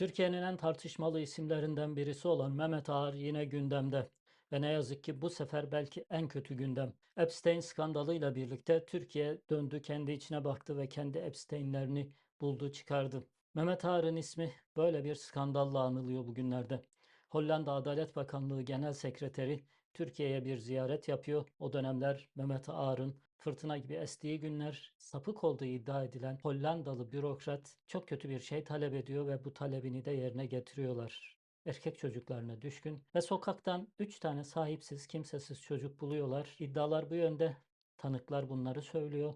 Türkiye'nin en tartışmalı isimlerinden birisi olan Mehmet Ağar yine gündemde. Ve ne yazık ki bu sefer belki en kötü gündem. Epstein skandalıyla birlikte Türkiye döndü, kendi içine baktı ve kendi Epstein'lerini buldu, çıkardı. Mehmet Ağar'ın ismi böyle bir skandalla anılıyor bugünlerde. Hollanda Adalet Bakanlığı Genel Sekreteri Türkiye'ye bir ziyaret yapıyor. O dönemler Mehmet Ağar'ın fırtına gibi estiği günler sapık olduğu iddia edilen Hollandalı bürokrat çok kötü bir şey talep ediyor ve bu talebini de yerine getiriyorlar. Erkek çocuklarına düşkün ve sokaktan 3 tane sahipsiz, kimsesiz çocuk buluyorlar. İddialar bu yönde. Tanıklar bunları söylüyor.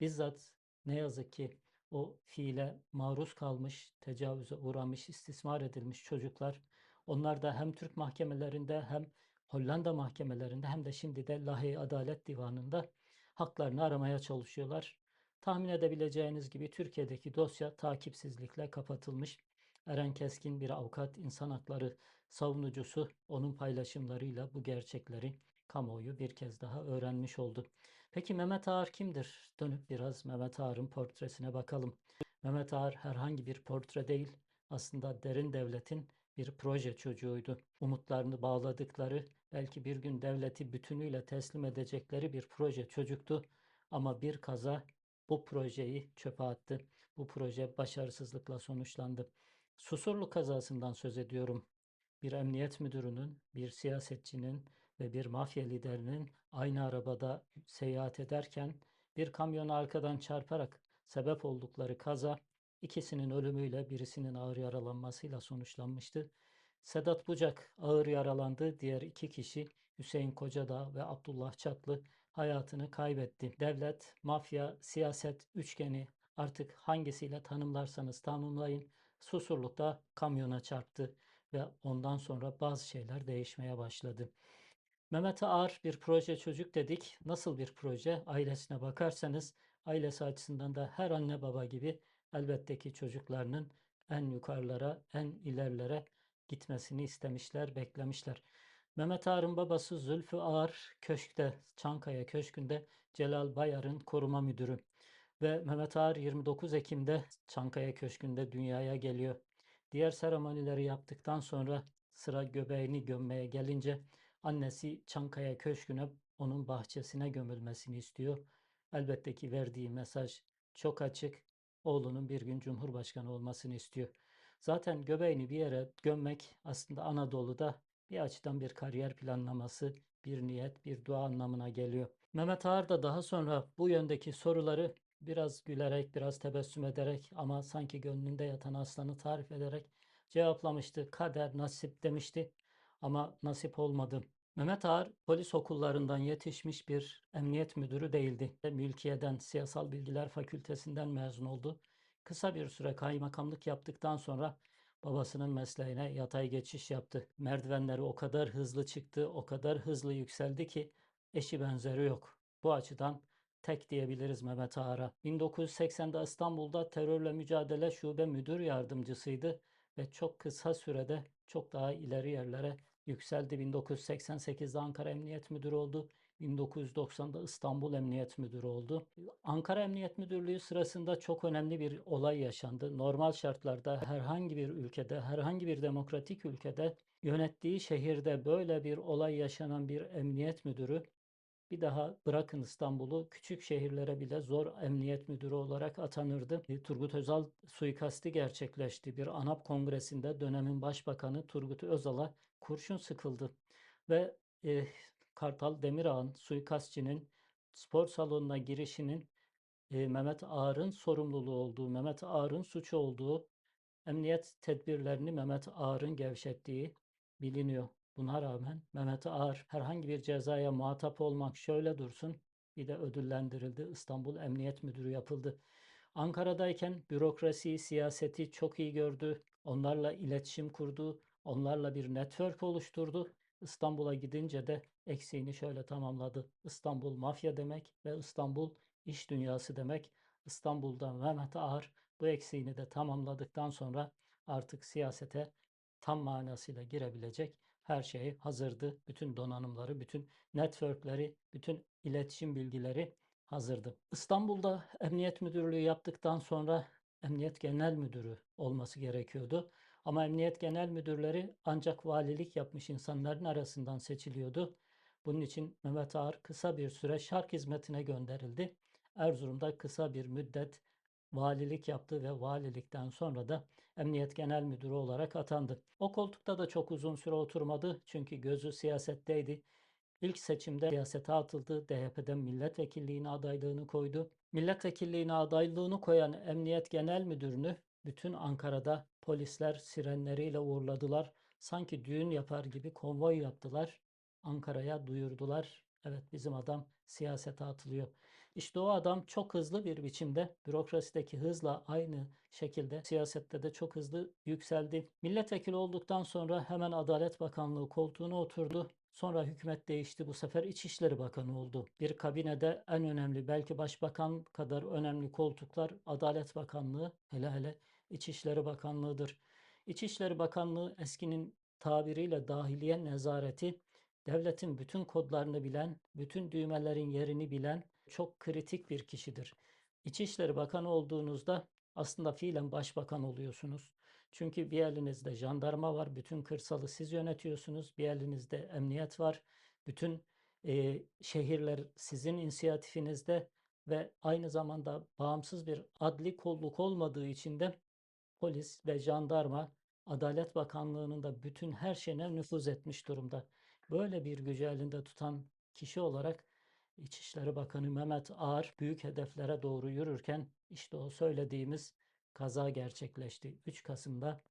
Bizzat ne yazık ki o fiile maruz kalmış, tecavüze uğramış, istismar edilmiş çocuklar. Onlar da hem Türk mahkemelerinde hem Hollanda mahkemelerinde hem de şimdi de Lahey Adalet Divanı'nda haklarını aramaya çalışıyorlar. Tahmin edebileceğiniz gibi Türkiye'deki dosya takipsizlikle kapatılmış. Eren Keskin bir avukat, insan hakları savunucusu onun paylaşımlarıyla bu gerçekleri kamuoyu bir kez daha öğrenmiş oldu. Peki Mehmet Ağar kimdir? Dönüp biraz Mehmet Ağar'ın portresine bakalım. Mehmet Ağar herhangi bir portre değil, aslında derin devletin bir proje çocuğuydu. Umutlarını bağladıkları, belki bir gün devleti bütünüyle teslim edecekleri bir proje çocuktu. Ama bir kaza bu projeyi çöpe attı. Bu proje başarısızlıkla sonuçlandı. Susurlu kazasından söz ediyorum. Bir emniyet müdürünün, bir siyasetçinin ve bir mafya liderinin aynı arabada seyahat ederken bir kamyona arkadan çarparak sebep oldukları kaza ikisinin ölümüyle birisinin ağır yaralanmasıyla sonuçlanmıştı. Sedat Bucak ağır yaralandı. Diğer iki kişi Hüseyin Kocadağ ve Abdullah Çatlı hayatını kaybetti. Devlet, mafya, siyaset üçgeni artık hangisiyle tanımlarsanız tanımlayın. Susurluk'ta kamyona çarptı ve ondan sonra bazı şeyler değişmeye başladı. Mehmet Ağar bir proje çocuk dedik. Nasıl bir proje? Ailesine bakarsanız ailesi açısından da her anne baba gibi elbette ki çocuklarının en yukarılara, en ilerlere gitmesini istemişler, beklemişler. Mehmet Ağar'ın babası Zülfü Ağar köşkte, Çankaya Köşkü'nde Celal Bayar'ın koruma müdürü. Ve Mehmet Ağar 29 Ekim'de Çankaya Köşkü'nde dünyaya geliyor. Diğer seremonileri yaptıktan sonra sıra göbeğini gömmeye gelince annesi Çankaya Köşkü'ne onun bahçesine gömülmesini istiyor. Elbette ki verdiği mesaj çok açık. Oğlunun bir gün Cumhurbaşkanı olmasını istiyor. Zaten göbeğini bir yere gömmek aslında Anadolu'da bir açıdan bir kariyer planlaması, bir niyet, bir dua anlamına geliyor. Mehmet Ağar da daha sonra bu yöndeki soruları biraz gülerek, biraz tebessüm ederek ama sanki gönlünde yatan aslanı tarif ederek cevaplamıştı. Kader, nasip demişti ama nasip olmadı. Mehmet Ağar polis okullarından yetişmiş bir emniyet müdürü değildi. Mülkiye'den, Siyasal Bilgiler Fakültesinden mezun oldu. Kısa bir süre kaymakamlık yaptıktan sonra babasının mesleğine yatay geçiş yaptı. Merdivenleri o kadar hızlı çıktı, o kadar hızlı yükseldi ki eşi benzeri yok. Bu açıdan tek diyebiliriz Mehmet Ağar'a. 1980'de İstanbul'da terörle mücadele şube müdür yardımcısıydı ve çok kısa sürede çok daha ileri yerlere yükseldi. 1988'de Ankara Emniyet Müdürü oldu. 1990'da İstanbul Emniyet Müdürü oldu. Ankara Emniyet Müdürlüğü sırasında çok önemli bir olay yaşandı. Normal şartlarda herhangi bir ülkede, herhangi bir demokratik ülkede yönettiği şehirde böyle bir olay yaşanan bir emniyet müdürü bir daha bırakın İstanbul'u küçük şehirlere bile zor emniyet müdürü olarak atanırdı. E, Turgut Özal suikasti gerçekleşti. Bir ANAP kongresinde dönemin başbakanı Turgut Özal'a kurşun sıkıldı. Ve e, Kartal Demirağ'ın suikastçinin spor salonuna girişinin e, Mehmet Ağar'ın sorumluluğu olduğu, Mehmet Ağar'ın suçu olduğu, emniyet tedbirlerini Mehmet Ağar'ın gevşettiği biliniyor. Buna rağmen Mehmet Ağar herhangi bir cezaya muhatap olmak şöyle dursun bir de ödüllendirildi. İstanbul Emniyet Müdürü yapıldı. Ankara'dayken bürokrasiyi, siyaseti çok iyi gördü. Onlarla iletişim kurdu. Onlarla bir network oluşturdu. İstanbul'a gidince de eksiğini şöyle tamamladı. İstanbul mafya demek ve İstanbul iş dünyası demek. İstanbul'da Mehmet Ağar bu eksiğini de tamamladıktan sonra artık siyasete tam manasıyla girebilecek her şey hazırdı. Bütün donanımları, bütün networkleri, bütün iletişim bilgileri hazırdı. İstanbul'da Emniyet Müdürlüğü yaptıktan sonra Emniyet Genel Müdürü olması gerekiyordu. Ama Emniyet Genel Müdürleri ancak valilik yapmış insanların arasından seçiliyordu. Bunun için Mehmet Ağar kısa bir süre şark hizmetine gönderildi. Erzurum'da kısa bir müddet valilik yaptı ve valilikten sonra da Emniyet Genel Müdürü olarak atandı. O koltukta da çok uzun süre oturmadı çünkü gözü siyasetteydi. İlk seçimde siyasete atıldı. DHP'den milletvekilliğine adaylığını koydu. Milletvekilliğine adaylığını koyan Emniyet Genel Müdürünü bütün Ankara'da polisler sirenleriyle uğurladılar. Sanki düğün yapar gibi konvoy yaptılar. Ankara'ya duyurdular. Evet bizim adam siyasete atılıyor. İşte o adam çok hızlı bir biçimde bürokrasideki hızla aynı şekilde siyasette de çok hızlı yükseldi. Milletvekili olduktan sonra hemen Adalet Bakanlığı koltuğuna oturdu. Sonra hükümet değişti. Bu sefer İçişleri Bakanı oldu. Bir kabinede en önemli belki başbakan kadar önemli koltuklar Adalet Bakanlığı hele hele İçişleri Bakanlığı'dır. İçişleri Bakanlığı eskinin tabiriyle dahiliye nezareti devletin bütün kodlarını bilen, bütün düğmelerin yerini bilen çok kritik bir kişidir. İçişleri Bakanı olduğunuzda aslında fiilen başbakan oluyorsunuz. Çünkü bir elinizde jandarma var, bütün kırsalı siz yönetiyorsunuz. Bir elinizde emniyet var, bütün e, şehirler sizin inisiyatifinizde ve aynı zamanda bağımsız bir adli kolluk olmadığı için de polis ve jandarma Adalet Bakanlığı'nın da bütün her şeyine nüfuz etmiş durumda. Böyle bir gücü elinde tutan kişi olarak İçişleri Bakanı Mehmet Ağar büyük hedeflere doğru yürürken işte o söylediğimiz kaza gerçekleşti. 3 Kasım'da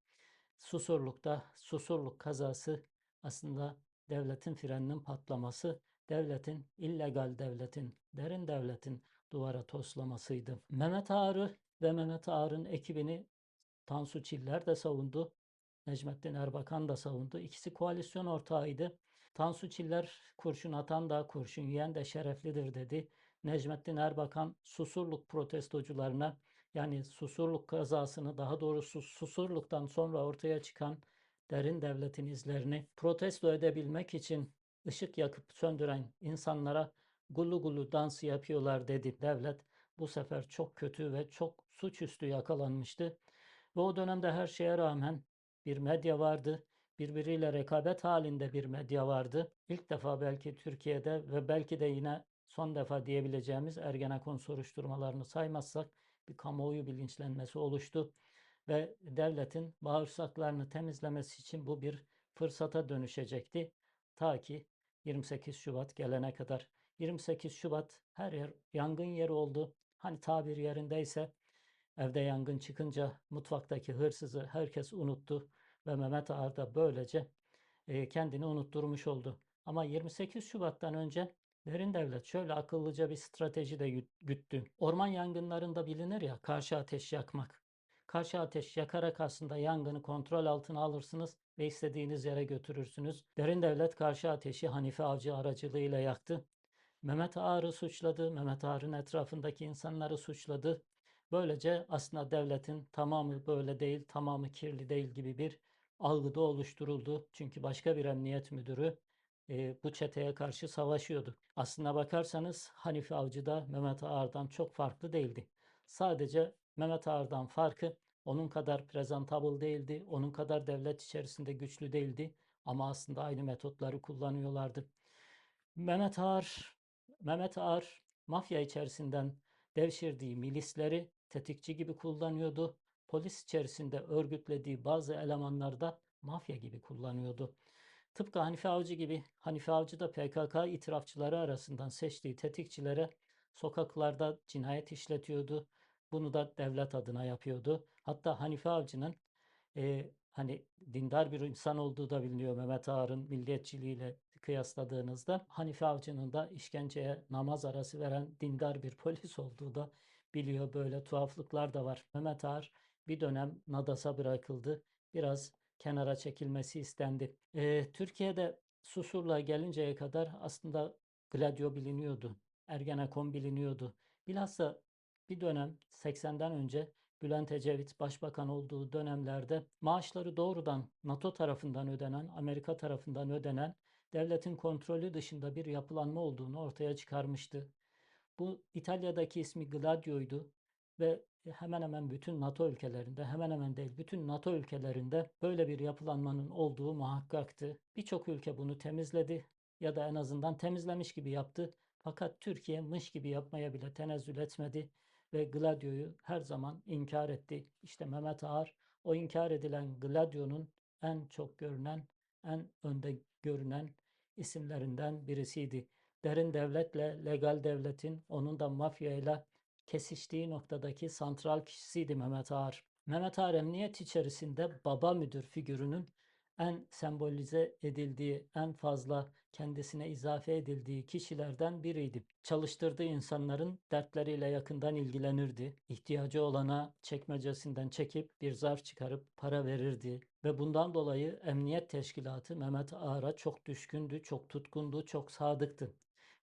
Susurluk'ta Susurluk kazası aslında devletin freninin patlaması, devletin illegal devletin, derin devletin duvara toslamasıydı. Mehmet Ağar'ı ve Mehmet Ağar'ın ekibini Tansu Çiller de savundu. Necmettin Erbakan da savundu. İkisi koalisyon ortağıydı. Tansu Çiller kurşun atan da kurşun yiyen de şereflidir dedi. Necmettin Erbakan Susurluk protestocularına yani Susurluk kazasını daha doğrusu Susurluk'tan sonra ortaya çıkan derin devletin izlerini protesto edebilmek için ışık yakıp söndüren insanlara gulu gulu dans yapıyorlar dedi. Devlet bu sefer çok kötü ve çok suçüstü yakalanmıştı. Ve o dönemde her şeye rağmen bir medya vardı. Birbiriyle rekabet halinde bir medya vardı. İlk defa belki Türkiye'de ve belki de yine son defa diyebileceğimiz Ergenekon soruşturmalarını saymazsak bir kamuoyu bilinçlenmesi oluştu ve devletin bağırsaklarını temizlemesi için bu bir fırsata dönüşecekti. Ta ki 28 Şubat gelene kadar. 28 Şubat her yer yangın yeri oldu. Hani tabir yerindeyse evde yangın çıkınca mutfaktaki hırsızı herkes unuttu ve Mehmet Ağar da böylece e, kendini unutturmuş oldu. Ama 28 Şubat'tan önce Derin devlet şöyle akıllıca bir strateji de güttü. Orman yangınlarında bilinir ya karşı ateş yakmak. Karşı ateş yakarak aslında yangını kontrol altına alırsınız ve istediğiniz yere götürürsünüz. Derin devlet karşı ateşi Hanife Avcı aracılığıyla yaktı. Mehmet Ağar'ı suçladı, Mehmet Ağar'ın etrafındaki insanları suçladı. Böylece aslında devletin tamamı böyle değil, tamamı kirli değil gibi bir algıda oluşturuldu. Çünkü başka bir emniyet müdürü e, bu çeteye karşı savaşıyordu. Aslına bakarsanız Hanife Avcı da Mehmet Ağar'dan çok farklı değildi. Sadece Mehmet Ağar'dan farkı onun kadar presentable değildi, onun kadar devlet içerisinde güçlü değildi ama aslında aynı metotları kullanıyorlardı. Mehmet Ağar, Mehmet Ağar mafya içerisinden devşirdiği milisleri tetikçi gibi kullanıyordu. Polis içerisinde örgütlediği bazı elemanlar da mafya gibi kullanıyordu. Tıpkı Hanife Avcı gibi Hanife Avcı da PKK itirafçıları arasından seçtiği tetikçilere sokaklarda cinayet işletiyordu. Bunu da devlet adına yapıyordu. Hatta Hanife Avcı'nın e, hani dindar bir insan olduğu da biliniyor Mehmet Ağar'ın milliyetçiliğiyle kıyasladığınızda. Hanife Avcı'nın da işkenceye namaz arası veren dindar bir polis olduğu da biliyor. Böyle tuhaflıklar da var. Mehmet Ağar bir dönem Nadas'a bırakıldı. Biraz kenara çekilmesi istendi. E, Türkiye'de Susur'la gelinceye kadar aslında Gladio biliniyordu. Ergenekon biliniyordu. Bilhassa bir dönem 80'den önce Bülent Ecevit başbakan olduğu dönemlerde maaşları doğrudan NATO tarafından ödenen, Amerika tarafından ödenen devletin kontrolü dışında bir yapılanma olduğunu ortaya çıkarmıştı. Bu İtalya'daki ismi Gladio'ydu ve hemen hemen bütün NATO ülkelerinde, hemen hemen değil, bütün NATO ülkelerinde böyle bir yapılanmanın olduğu muhakkaktı. Birçok ülke bunu temizledi ya da en azından temizlemiş gibi yaptı. Fakat Türkiye mış gibi yapmaya bile tenezzül etmedi ve Gladio'yu her zaman inkar etti. İşte Mehmet Ağar o inkar edilen Gladio'nun en çok görünen, en önde görünen isimlerinden birisiydi. Derin devletle legal devletin onun da mafyayla kesiştiği noktadaki santral kişisiydi Mehmet Ağar. Mehmet Ağar emniyet içerisinde baba müdür figürünün en sembolize edildiği, en fazla kendisine izafe edildiği kişilerden biriydi. Çalıştırdığı insanların dertleriyle yakından ilgilenirdi. İhtiyacı olana çekmecesinden çekip bir zarf çıkarıp para verirdi. Ve bundan dolayı Emniyet Teşkilatı Mehmet Ağar'a çok düşkündü, çok tutkundu, çok sadıktı.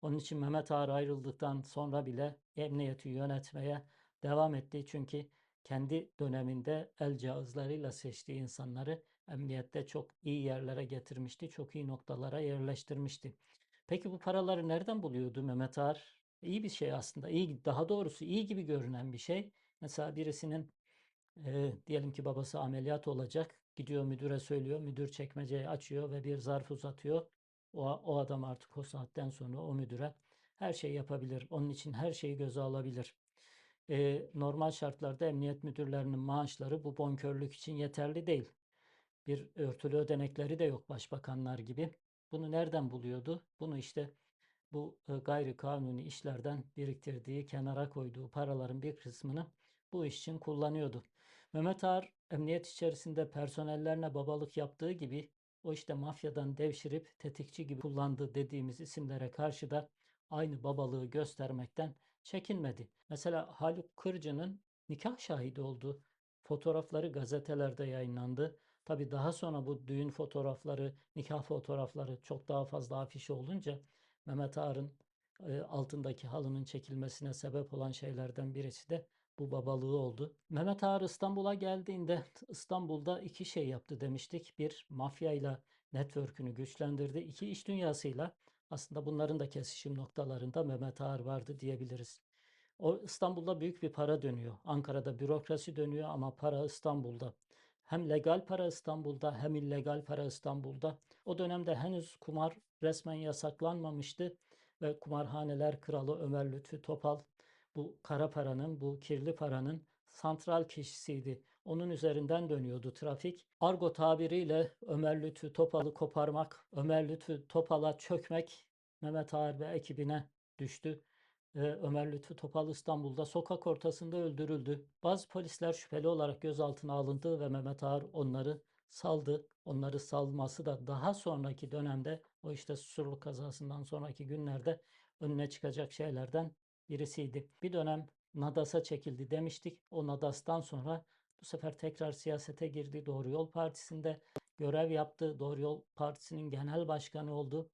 Onun için Mehmet Ağar ayrıldıktan sonra bile emniyeti yönetmeye devam etti. Çünkü kendi döneminde el cihazlarıyla seçtiği insanları emniyette çok iyi yerlere getirmişti. Çok iyi noktalara yerleştirmişti. Peki bu paraları nereden buluyordu Mehmet Ağar? İyi bir şey aslında. İyi, daha doğrusu iyi gibi görünen bir şey. Mesela birisinin e, diyelim ki babası ameliyat olacak. Gidiyor müdüre söylüyor. Müdür çekmeceyi açıyor ve bir zarf uzatıyor. O, o adam artık o saatten sonra o müdüre her şeyi yapabilir. Onun için her şeyi göze alabilir. E, normal şartlarda emniyet müdürlerinin maaşları bu bonkörlük için yeterli değil. Bir örtülü ödenekleri de yok başbakanlar gibi. Bunu nereden buluyordu? Bunu işte bu e, gayri kanuni işlerden biriktirdiği, kenara koyduğu paraların bir kısmını bu iş için kullanıyordu. Mehmet Ağar emniyet içerisinde personellerine babalık yaptığı gibi o işte mafyadan devşirip tetikçi gibi kullandığı dediğimiz isimlere karşı da aynı babalığı göstermekten çekinmedi. Mesela Haluk Kırcı'nın nikah şahidi olduğu fotoğrafları gazetelerde yayınlandı. Tabii daha sonra bu düğün fotoğrafları, nikah fotoğrafları çok daha fazla afişe olunca Mehmet Ağar'ın e, altındaki halının çekilmesine sebep olan şeylerden birisi de bu babalığı oldu. Mehmet Ağar İstanbul'a geldiğinde İstanbul'da iki şey yaptı demiştik. Bir mafyayla network'ünü güçlendirdi. İki iş dünyasıyla aslında bunların da kesişim noktalarında Mehmet Ağar vardı diyebiliriz. O İstanbul'da büyük bir para dönüyor. Ankara'da bürokrasi dönüyor ama para İstanbul'da. Hem legal para İstanbul'da hem illegal para İstanbul'da. O dönemde henüz kumar resmen yasaklanmamıştı ve kumarhaneler kralı Ömer Lütfü Topal bu kara paranın, bu kirli paranın santral kişisiydi. Onun üzerinden dönüyordu trafik. Argo tabiriyle Ömer Lütfü Topal'ı koparmak, Ömer Lütfü Topal'a çökmek Mehmet Ağar ve ekibine düştü. Ee, Ömer Lütfü Topal İstanbul'da sokak ortasında öldürüldü. Bazı polisler şüpheli olarak gözaltına alındı ve Mehmet Ağar onları saldı. Onları salması da daha sonraki dönemde o işte Susurluk kazasından sonraki günlerde önüne çıkacak şeylerden birisiydi. Bir dönem Nadas'a çekildi demiştik. O Nadas'tan sonra bu sefer tekrar siyasete girdi. Doğru Yol Partisi'nde görev yaptı. Doğru Yol Partisi'nin genel başkanı oldu.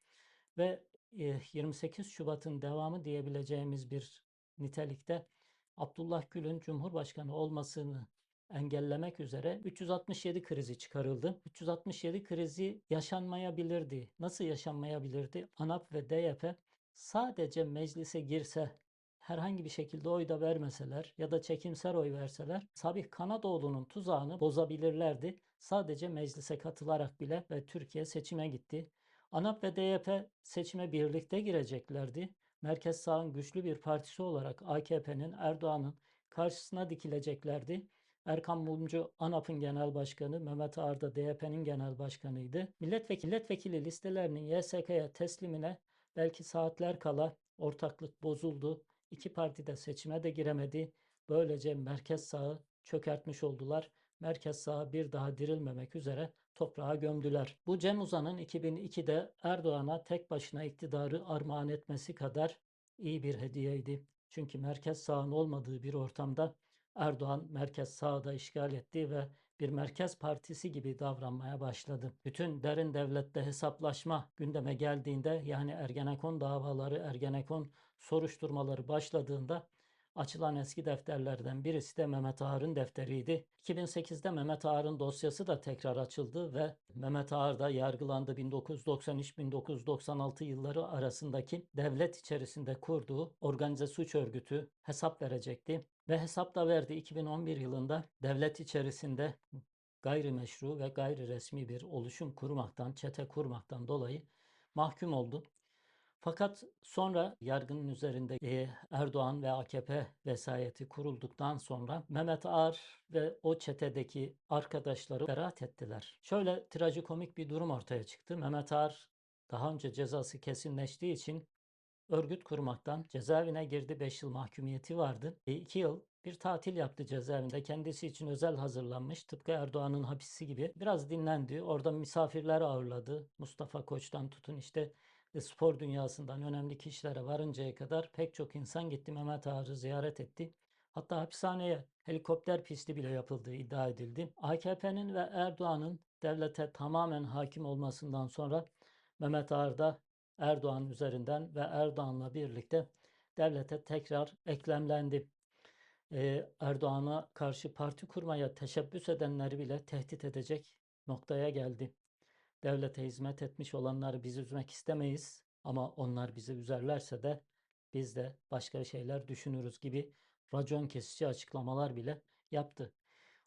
Ve 28 Şubat'ın devamı diyebileceğimiz bir nitelikte Abdullah Gül'ün Cumhurbaşkanı olmasını engellemek üzere 367 krizi çıkarıldı. 367 krizi yaşanmayabilirdi. Nasıl yaşanmayabilirdi? ANAP ve DYP sadece meclise girse herhangi bir şekilde oy da vermeseler ya da çekimser oy verseler Sabih Kanadoğlu'nun tuzağını bozabilirlerdi. Sadece meclise katılarak bile ve Türkiye seçime gitti. ANAP ve DYP seçime birlikte gireceklerdi. Merkez sağın güçlü bir partisi olarak AKP'nin, Erdoğan'ın karşısına dikileceklerdi. Erkan Mumcu ANAP'ın genel başkanı, Mehmet Ağar da DYP'nin genel başkanıydı. Milletvekili, milletvekili listelerinin YSK'ya teslimine belki saatler kala ortaklık bozuldu. İki parti de seçime de giremedi. Böylece merkez sağı çökertmiş oldular. Merkez sağı bir daha dirilmemek üzere toprağa gömdüler. Bu Cem Uzan'ın 2002'de Erdoğan'a tek başına iktidarı armağan etmesi kadar iyi bir hediyeydi. Çünkü merkez sağın olmadığı bir ortamda Erdoğan merkez sağda işgal etti ve bir merkez partisi gibi davranmaya başladı. Bütün derin devlette hesaplaşma gündeme geldiğinde yani Ergenekon davaları, Ergenekon soruşturmaları başladığında açılan eski defterlerden birisi de Mehmet Ağar'ın defteriydi. 2008'de Mehmet Ağar'ın dosyası da tekrar açıldı ve Mehmet Ağar da yargılandı 1993-1996 yılları arasındaki devlet içerisinde kurduğu organize suç örgütü hesap verecekti. Ve hesap da verdi 2011 yılında devlet içerisinde gayrimeşru ve gayri resmi bir oluşum kurmaktan, çete kurmaktan dolayı mahkum oldu. Fakat sonra yargının üzerinde e, Erdoğan ve AKP vesayeti kurulduktan sonra Mehmet Ağar ve o çetedeki arkadaşları beraat ettiler. Şöyle trajikomik bir durum ortaya çıktı. Mehmet Ağar daha önce cezası kesinleştiği için örgüt kurmaktan cezaevine girdi. 5 yıl mahkumiyeti vardı. 2 yıl bir tatil yaptı cezaevinde. Kendisi için özel hazırlanmış. Tıpkı Erdoğan'ın hapisi gibi. Biraz dinlendi. Orada misafirler ağırladı. Mustafa Koç'tan tutun işte e, spor dünyasından önemli kişilere varıncaya kadar pek çok insan gitti Mehmet Ağar'ı ziyaret etti. Hatta hapishaneye helikopter pisti bile yapıldığı iddia edildi. AKP'nin ve Erdoğan'ın devlete tamamen hakim olmasından sonra Mehmet Ağar da Erdoğan üzerinden ve Erdoğan'la birlikte devlete tekrar eklemlendi. Ee, Erdoğan'a karşı parti kurmaya teşebbüs edenleri bile tehdit edecek noktaya geldi. Devlete hizmet etmiş olanları biz üzmek istemeyiz ama onlar bizi üzerlerse de biz de başka şeyler düşünürüz gibi racon kesici açıklamalar bile yaptı.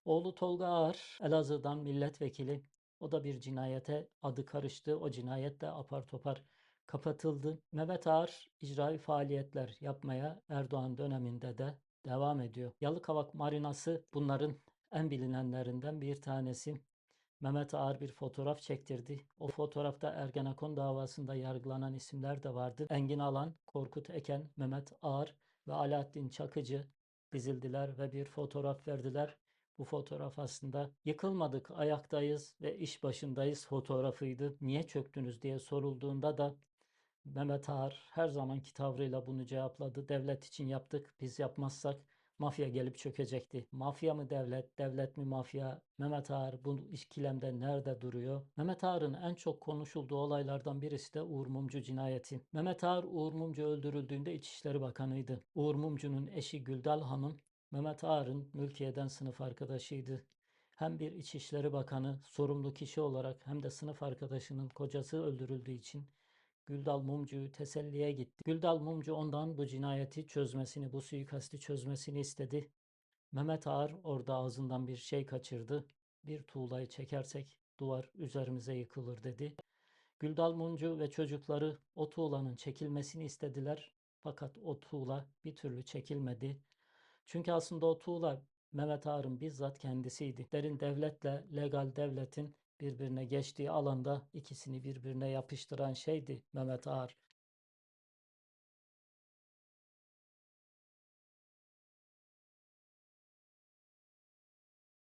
Oğlu Tolga Ağar Elazığ'dan milletvekili. O da bir cinayete adı karıştı. O cinayet de apar topar kapatıldı. Mehmet Ağar icraî faaliyetler yapmaya Erdoğan döneminde de devam ediyor. Yalıkavak Marinası bunların en bilinenlerinden bir tanesi. Mehmet Ağar bir fotoğraf çektirdi. O fotoğrafta Ergenekon davasında yargılanan isimler de vardı. Engin Alan, Korkut Eken, Mehmet Ağar ve Alaaddin Çakıcı dizildiler ve bir fotoğraf verdiler. Bu fotoğraf aslında yıkılmadık, ayaktayız ve iş başındayız fotoğrafıydı. Niye çöktünüz diye sorulduğunda da Mehmet Ağar her zamanki tavrıyla bunu cevapladı. Devlet için yaptık, biz yapmazsak mafya gelip çökecekti. Mafya mı devlet, devlet mi mafya? Mehmet Ağar bu ikilemde nerede duruyor? Mehmet Ağar'ın en çok konuşulduğu olaylardan birisi de Uğur Mumcu cinayeti. Mehmet Ağar Uğur Mumcu öldürüldüğünde İçişleri Bakanıydı. Uğur Mumcu'nun eşi Güldal Hanım Mehmet Ağar'ın mülkiyeden sınıf arkadaşıydı. Hem bir İçişleri Bakanı sorumlu kişi olarak hem de sınıf arkadaşının kocası öldürüldüğü için Güldal Mumcu'yu teselliye gitti. Güldal Mumcu ondan bu cinayeti çözmesini, bu suikasti çözmesini istedi. Mehmet Ağar orada ağzından bir şey kaçırdı. Bir tuğlayı çekersek duvar üzerimize yıkılır dedi. Güldal Mumcu ve çocukları o tuğlanın çekilmesini istediler. Fakat o tuğla bir türlü çekilmedi. Çünkü aslında o tuğla Mehmet Ağar'ın bizzat kendisiydi. Derin devletle legal devletin birbirine geçtiği alanda ikisini birbirine yapıştıran şeydi Mehmet Ağar.